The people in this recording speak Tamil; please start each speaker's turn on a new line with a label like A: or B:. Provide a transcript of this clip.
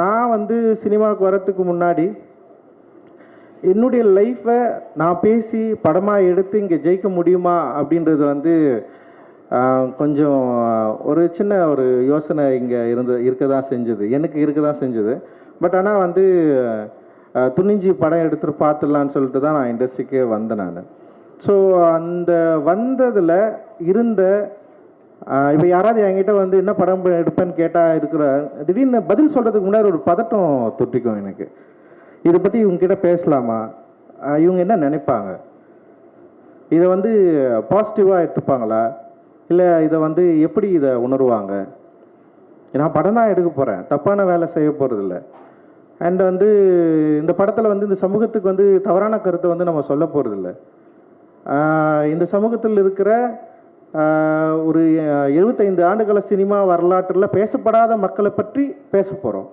A: நான் வந்து சினிமாவுக்கு வரத்துக்கு முன்னாடி என்னுடைய லைஃப்பை நான் பேசி படமாக எடுத்து இங்கே ஜெயிக்க முடியுமா அப்படின்றது வந்து கொஞ்சம் ஒரு சின்ன ஒரு யோசனை இங்கே இருந்து இருக்க தான் செஞ்சது. எனக்கு இருக்க தான் செஞ்சது. பட் ஆனால் வந்து துணிஞ்சி துணிஞ்சு படம் எடுத்துட்டு பார்த்துடலான்னு சொல்லிட்டு தான் நான் இண்டஸ்ட்ரிக்கே வந்தேன் நான். ஸோ அந்த வந்ததில் இருந்த இப்போ யாராவது என்கிட்ட வந்து என்ன படம் எடுப்பேன்னு கேட்டால் இருக்கிற திடீர்னு பதில் சொல்கிறதுக்கு முன்னாடி ஒரு பதட்டம் தொட்டிக்கும் எனக்கு. இதை பற்றி இவங்ககிட்ட பேசலாமா? இவங்க என்ன நினைப்பாங்க? இதை வந்து பாசிட்டிவாக எடுத்துப்பாங்களா? இல்லை இதை வந்து எப்படி இதை உணருவாங்க? நான் படம் தான் எடுக்க போகிறேன் தப்பான வேலை செய்ய போகிறதில்ல அண்ட் வந்து இந்த படத்தில் வந்து இந்த சமூகத்துக்கு வந்து தவறான கருத்தை வந்து நம்ம சொல்ல போகிறதில்ல இந்த சமூகத்தில் இருக்கிற ஒரு எழுபத்தைந்து ஆண்டுகால சினிமா வரலாற்றில் பேசப்படாத மக்களை பற்றி பேச போகிறோம்